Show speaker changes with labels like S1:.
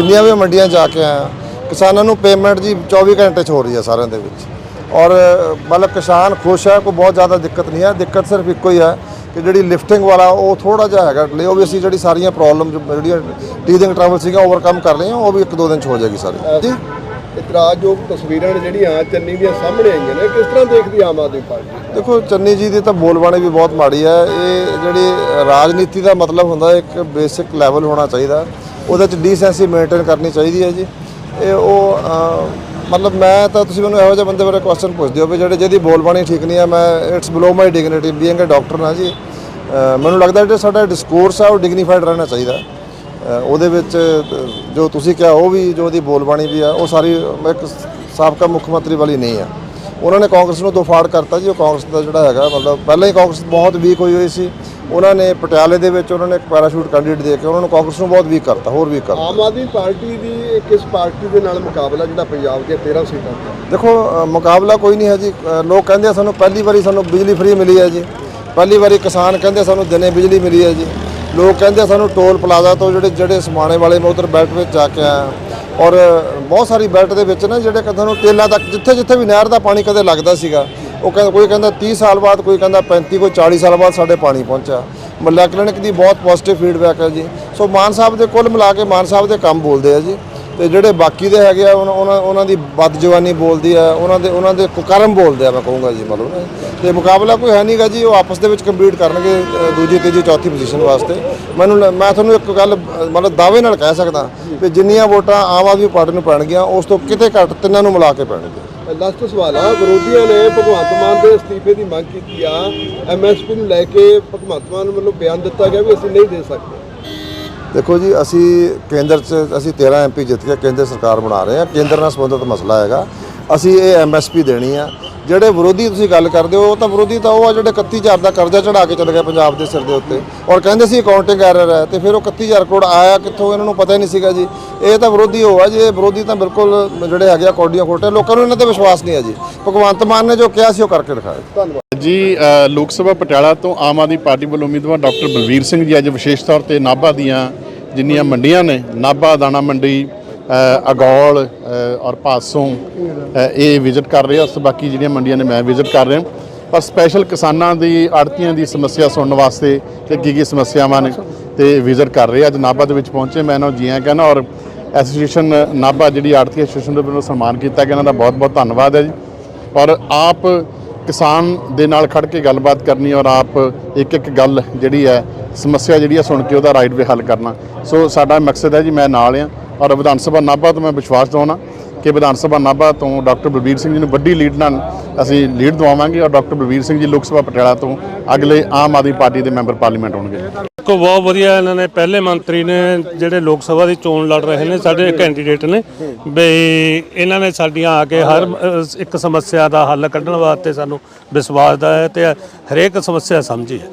S1: ਜਿੰਨੀਆਂ ਵੀ ਮੰਡੀਆਂ ਜਾ ਕੇ ਆਇਆ ਕਿਸਾਨਾਂ ਨੂੰ ਪੇਮੈਂਟ ਜੀ 24 ਘੰਟੇ 'ਚ ਹੋ ਰਹੀ ਹੈ ਸਾਰਿਆਂ ਦੇ ਵਿੱਚ। ਔਰ ਮਤਲਬ ਕਿਸਾਨ ਖੁਸ਼ ਹੈ ਕੋਈ ਬਹੁਤ ਜ਼ਿਆਦਾ ਦਿੱਕਤ ਨਹੀਂ ਹੈ ਦਿੱਕਤ ਸਿਰਫ ਇੱਕੋ ਹੀ ਹੈ ਕਿ ਜਿਹੜੀ ਲਿਫਟਿੰਗ ਵਾਲਾ ਉਹ ਥੋੜਾ ਜਿਹਾ ਹੈਗਾ। ਡਿਲੇ ਉਹ ਵੀ ਅਸੀਂ ਜਿਹੜੀ ਸਾਰੀਆਂ ਪ੍ਰੋਬਲਮ ਜਿਹੜੀਆਂ ਟੀਦਿੰਗ ਟਰੈਵਲ ਸੀਗਾ ਓਵਰਕਮ ਕਰ ਲਈਆਂ ਉਹ ਵੀ ਇੱਕ ਦੋ ਦਿਨ 'ਚ ਹੋ ਜਾਏਗੀ ਸਾਰੀ। ਜੀ
S2: ਇਤਰਾਜ਼ਯੋਗ ਤਸਵੀਰਾਂ ਨੇ ਜਿਹੜੀਆਂ ਚੰਨੀ ਦੀਆਂ ਸਾਹਮਣੇ ਆਈਆਂ ਨੇ ਕਿਸ ਤਰ੍ਹਾਂ ਦੇਖਦੀ ਆਮ ਆਦਮੀ ਪਾਰਟੀ?
S1: ਦੇਖੋ ਚੰਨੀ ਜੀ ਦੀ ਤਾਂ ਬੋਲਬਾਣੀ ਵੀ ਬਹੁਤ ਮਾੜੀ ਹੈ ਇਹ ਜਿਹੜੀ ਰਾਜਨੀਤੀ ਦਾ ਮਤਲਬ ਹੁੰਦਾ ਇੱਕ ਬੇਸਿਕ ਲੈਵਲ ਹੋਣਾ ਚਾਹੀਦਾ। ਉਹਦੇ ਚ ਡੀਸੈਂਸੀ ਮੇਨਟੇਨ ਕਰਨੀ ਚਾਹੀਦੀ ਹੈ ਜੀ। ਇਹ ਉਹ ਮਤਲਬ ਮੈਂ ਤਾਂ ਤੁਸੀਂ ਮੈਨੂੰ ਇਹੋ ਜਿਹੇ ਬੰਦੇ ਬਾਰੇ ਕੁਐਸਚਨ ਪੁੱਛਦੇ ਹੋ ਵੀ ਜਿਹੜੇ ਜਿਹਦੀ ਬੋਲਬਾਣੀ ਠੀਕ ਨਹੀਂ ਹੈ, ਮੈਂ it's below my dignity being a doctor ਨਾ ਜੀ। ਮੈਨੂੰ ਲੱਗਦਾ ਜਿਹੜਾ ਸਾਡਾ ਡਿਸਕੋਰਸ ਆ, ਉਹ ਡਿਗਨੀਫਾਈਡ ਰਹਿਣਾ ਚਾਹੀਦਾ। ਉਹਦੇ ਵਿੱਚ ਜੋ ਤੁਸੀਂ ਕਿਹਾ ਉਹ ਵੀ, ਜੋ ਉਹਦੀ ਬੋਲਬਾਣੀ ਵੀ ਆ, ਉਹ ਸਾਰੀ ਇੱਕ ਸਾਬਕਾ ਮੁੱਖ ਮੰਤਰੀ ਵਾਲੀ ਨਹੀਂ ਆ। ਉਹਨਾਂ ਨੇ ਕਾਂਗਰਸ ਨੂੰ ਦੋ ਫਾੜ ਕਰਤਾ ਜੀ ਉਹ ਕਾਂਗਰਸ ਦਾ ਜਿਹੜਾ ਹੈਗਾ ਮਤਲਬ ਪਹਿਲਾਂ ਹੀ ਕਾਂਗਰਸ ਬਹੁਤ ਵੀਕ ਹੋਈ ਹੋਈ ਸੀ। ਉਹਨਾਂ ਨੇ ਪਟਿਆਲੇ ਦੇ ਵਿੱਚ ਉਹਨਾਂ ਨੇ ਇੱਕ ਪੈਰਾਸ਼ੂਟ ਕੈਂਡੀਡੇਟ ਦੇ ਕੇ ਉਹਨਾਂ ਨੂੰ ਕਾਂਗਰਸ ਨੂੰ ਬਹੁਤ ਵੀਕ ਕਰਤਾ ਹੋਰ ਵੀਕ ਕਰਤਾ।
S2: ਆਮ ਆਦਮੀ ਪਾਰਟੀ ਦੀ ਕਿਸ ਪਾਰਟੀ ਦੇ ਨਾਲ ਮੁਕਾਬਲਾ ਜਿਹੜਾ ਪੰਜਾਬ ਦੀਆਂ 13 ਸੀਟਾਂ ਦਾ?
S1: ਦੇਖੋ ਮੁਕਾਬਲਾ ਕੋਈ ਨਹੀਂ ਹੈ ਜੀ। ਲੋਕ ਕਹਿੰਦੇ ਆ ਸਾਨੂੰ ਪਹਿਲੀ ਵਾਰੀ ਸਾਨੂੰ ਬਿਜਲੀ ਫ੍ਰੀ ਮਿਲੀ ਹੈ ਜੀ। ਪਹਿਲੀ ਵਾਰੀ ਕਿਸਾਨ ਕਹਿੰਦੇ ਸਾਨੂੰ ਦਿਨੇ ਬਿਜਲੀ ਮਿਲੀ ਹੈ ਜੀ। ਲੋਕ ਕਹਿੰਦੇ ਸਾਨੂੰ ਟੋਲ ਪਲਾਜ਼ਾ ਤੋਂ ਜਿਹੜੇ ਜਿਹੜੇ ਸਮਾਣੇ ਵਾਲੇ ਮੈਂ ਉਧਰ ਬੈਲਟ ਵਿੱਚ ਜਾ ਕੇ ਆਇਆ। ਔਰ ਬਹੁਤ ਸਾਰੀ ਬੈਲਟ ਦੇ ਵਿੱਚ ਨਾ ਜਿਹੜੇ ਕਦੇ ਨੂੰ ਟੇਲਾਂ ਤੱਕ, ਜਿੱਥੇ ਜਿੱਥੇ ਵੀ ਨਹਿਰ ਦਾ ਪਾਣੀ ਕਦੇ ਲੱਗਦਾ ਸੀਗਾ, ਉਹ ਕਹਿੰਦਾ, ਕੋਈ ਕਹਿੰਦਾ 30 ਸਾਲ ਬਾਅਦ, ਕੋਈ ਕਹਿੰਦਾ 35 ਕੋਈ 40 ਸਾਲ ਬਾਅਦ ਸਾਡੇ ਪਾਣੀ ਪਹੁੰਚਿਆ। ਮੱਲਾ ਕਲੀਨਿਕ ਦੀ ਬਹੁਤ ਪੋਜ਼ਿਟਿਵ ਫੀਡਬੈਕ ਹੈ ਜੀ। ਸੋ ਮਾਨ ਸਾਹਿਬ ਦੇ ਕੁੱਲ ਮਿਲਾ ਕੇ ਮਾਨ ਸਾਹਿਬ ਦੇ ਕੰਮ ਬੋਲਦੇ ਆ ਜੀ। ਤੇ ਜਿਹੜੇ ਬਾਕੀ ਦੇ ਹੈਗੇ ਆ ਉਹਨਾਂ- ਉਹਨਾਂ ਉਹਨਾਂ ਦੀ ਬਦਜਵਾਨੀ ਬੋਲਦੀ ਆ ਉਹਨਾਂ ਦੇ ਉਹਨਾਂ ਦੇ ਕੁਕਰਮ ਬੋਲਦੇ ਆ ਮੈਂ ਕਹੂੰਗਾ ਜੀ ਮਤਲਬ। ਨਾ। ਤੇ ਮੁਕਾਬਲਾ ਕੋਈ ਹੈ ਨਹੀਂਗਾ ਜੀ ਉਹ ਆਪਸ ਦੇ ਵਿੱਚ ਕੰਪੀਟ ਕਰਨਗੇ ਅ, ਦੂਜੀ ਤੀਜੀ ਚੌਥੀ ਪੋਜੀਸ਼ਨ ਵਾਸਤੇ। ਮੈਨੂੰ ਲ- ਮੈਂ ਤੁਹਾਨੂੰ ਇੱਕ ਗੱਲ ਅ, ਮਤਲਬ ਦਾਅਵੇ ਨਾਲ ਕਹਿ ਸਕਦਾ ਵੀ ਜਿੰਨੀਆਂ ਵੋਟਾਂ ਆਮ ਆਦਮੀ ਪਾਰਟੀ ਨੂੰ ਪੈਣਗੀਆਂ ਉਸ ਤੋਂ ਕਿਤੇ ਘੱਟ ਤਿੰਨਾਂ ਨੂੰ ਮਿਲਾ ਕੇ ਪੈਣਗੀਆਂ
S2: ਲਾਸਟ ਸਵਾਲ ਆ ਵਿਰੋਧੀਆਂ ਨੇ ਭਗਵੰਤ ਮਾਨ ਦੇ ਅਸਤੀਫੇ ਦੀ ਮੰਗ ਕੀਤੀ ਆ। ਐਮਐਸਪੀ ਨੂੰ ਲੈ ਕੇ ਭਗਵੰਤ ਮਾਨ ਵੱਲੋਂ ਬਿਆਨ ਦਿੱਤਾ ਗਿਆ ਵੀ ਅਸੀਂ ਨਹੀਂ ਦੇ ਸਕਦੇ।
S1: ਦੇਖੋ ਜੀ, ਅਸੀਂ ਕੇਂਦਰ 'ਚ, ਅਸੀਂ 13 ਐਮਪੀ ਜਿੱਤ ਕੇ ਕੇਂਦਰ ਸਰਕਾਰ ਬਣਾ ਰਹੇ ਹਾਂ। ਕੇਂਦਰ ਨਾਲ ਸੰਬੰਧਿਤ ਮਸਲਾ ਹੈਗਾ। ਅਸੀਂ ਇਹ ਐਮਐਸਪੀ ਦੇਣੀ ਆ। ਜਿਹੜੇ ਵਿਰੋਧੀ ਤੁਸੀਂ ਗੱਲ ਕਰਦੇ ਹੋ, ਉਹ ਤਾਂ ਵਿਰੋਧੀ ਤਾਂ ਉਹ ਆ ਜਿਹੜੇ 31000 ਦਾ ਕਰਜ਼ਾ ਚੜਾ ਕੇ ਚਲੇ ਗਏ ਪੰਜਾਬ ਦੇ ਸਿਰ ਦੇ ਉੱਤੇ। ਔਰ ਕਹਿੰਦੇ ਸੀ ਅਕਾਊਂਟਿੰਗ ਐਰਰ ਹੈ, ਤੇ ਫਿਰ ਉਹ 31000 ਕਰੋੜ ਆਇਆ ਕਿੱਥੋਂ, ਇਹਨਾਂ ਨੂੰ ਪਤਾ ਹੀ ਨਹੀਂ ਸੀਗਾ ਜੀ। ਇਹ ਤਾਂ ਵਿਰੋਧੀ ਹੋ ਆ ਜੀ, ਇਹ ਵਿਰੋਧੀ ਤਾਂ ਬਿਲਕੁਲ ਜਿਹੜੇ ਹੈਗੇ ਆ ਕੌਡੀਆਂ ਖੋਟੇ, ਲੋਕਾਂ ਨੂੰ ਇਹਨਾਂ ਤੇ ਵਿਸ਼ਵਾਸ ਨਹੀਂ ਹੈ ਜੀ। ਭਗਵੰਤ ਮਾਨ ਨੇ ਜੋ ਕਿਹਾ ਸੀ, ਉਹ ਕਰਕੇ ਦਿਖਾਇਆ।
S2: ਧੰਨਵਾਦ।
S3: ਜੀ ਲੋਕ ਸਭਾ ਪਟਿਆਲਾ ਤੋਂ ਆਮ ਆਦਮੀ ਪਾਰਟੀ ਵੱਲੋਂ ਉਮੀਦਵਾਰ ਡਾਕਟਰ ਬਲਵੀਰ ਸਿੰਘ ਜੀ ਅੱਜ ਵਿਸ਼ੇਸ਼ ਤੌਰ ਤੇ ਨਾਭਾ ਦੀਆਂ ਜਿੰਨੀਆਂ ਮੰਡੀਆਂ ਨੇ, ਨਾਭਾ, ਦਾਣਾ ਮੰਡੀ ਅਗੌਲ ਔਰ ਪਾਸੋਂ ਇਹ ਵਿਜ਼ਿਟ ਕਰ ਰਹੇ ਆ। ਉਸ ਬਾਕੀ ਜਿਹੜੀਆਂ ਮੰਡੀਆਂ ਨੇ, ਮੈਂ ਵਿਜ਼ਿਟ ਕਰ ਰਿਹਾ। ਪਰ ਸਪੈਸ਼ਲ ਕਿਸਾਨਾਂ ਦੀ, ਆੜਤੀਆਂ ਦੀ ਸਮੱਸਿਆ ਸੁਣਨ ਵਾਸਤੇ ਕਿ ਕੀ ਕੀ ਸਮੱਸਿਆਵਾਂ ਨੇ, ਤੇ ਵਿਜ਼ਿਟ ਕਰ ਰਹੇ ਅੱਜ ਨਾਭਾ ਦੇ ਵਿੱਚ ਪਹੁੰਚੇ, ਮੈਂ ਇਹਨਾਂ ਨੂੰ ਜੀ ਆਇਆਂ ਕਹਿੰਦਾ ਔਰ ਐਸੋਸੀਏਸ਼ਨ ਨਾਭਾ ਜਿਹੜੀ ਆੜਤੀ ਐਸੋਸੀਏਸ਼ਨ ਦੇ ਵੱਲੋਂ ਸਨਮਾਨ ਕੀਤਾ ਗਿਆ, ਇਹਨਾਂ ਦਾ ਬਹੁਤ ਬਹੁਤ ਧੰਨਵਾਦ ਹੈ ਜੀ। ਔਰ ਆਪ ਕਿਸਾਨ ਦੇ ਨਾਲ ਖੜ ਕੇ ਗੱਲਬਾਤ ਕਰਨੀ ਔਰ ਆਪ ਇੱਕ ਇੱਕ ਗੱਲ ਜਿਹੜੀ ਹੈ, ਸਮੱਸਿਆ ਜਿਹੜੀ ਹੈ ਸੁਣ ਕੇ ਉਹਦਾ ਰਾਈਟ ਵੇ ਹੱਲ ਕਰਨਾ। ਸੋ ਸਾਡਾ ਮਕਸਦ ਹੈ ਜੀ ਮੈਂ ਨਾਲ ਆ ਔਰ ਵਿਧਾਨ ਸਭਾ ਨਾਭਾ ਤੋਂ ਮੈਂ ਵਿਸ਼ਵਾਸ ਦਵਾਉਣਾ ਕਿ ਵਿਧਾਨ ਸਭਾ ਨਾਭਾ ਤੋਂ ਡਾਕਟਰ ਬਲਬੀਰ ਸਿੰਘ ਜੀ ਨੂੰ ਵੱਡੀ ਲੀਡ ਨਾਲ ਅਸੀਂ ਲੀਡ ਦਵਾਵਾਂਗੇ ਔਰ ਡਾਕਟਰ ਬਲਬੀਰ ਸਿੰਘ ਜੀ ਲੋਕ ਸਭਾ ਪਟਿਆਲਾ ਤੋਂ ਅਗਲੇ ਆਮ ਆਦਮੀ ਪਾਰਟੀ ਦੇ ਮੈਂਬਰ ਪਾਰਲੀਮੈਂਟ ਹੋਣਗੇ।
S4: ਕੋ ਬਹੁਤ ਵਧੀਆ ਇਹਨਾਂ ਨੇ ਪਹਿਲੇ ਮੰਤਰੀ ਨੇ ਜਿਹੜੇ ਲੋਕ ਸਭਾ ਦੀ ਚੋਣ ਲੜ ਰਹੇ ਨੇ ਸਾਡੇ ਕੈਂਡੀਡੇਟ ਨੇ। ਬਈ ਇਹਨਾਂ ਨੇ ਸਾਡੀਆਂ ਆ ਕੇ ਹਰ ਅ, ਇੱਕ ਸਮੱਸਿਆ ਦਾ ਹੱਲ ਕੱਢਣ ਵਾਸਤੇ ਸਾਨੂੰ ਵਿਸ਼ਵਾਸ ਦਾ ਹੈ ਤੇ ਹਰੇਕ ਸਮੱਸਿਆ ਸਮਝੀ ਹੈ।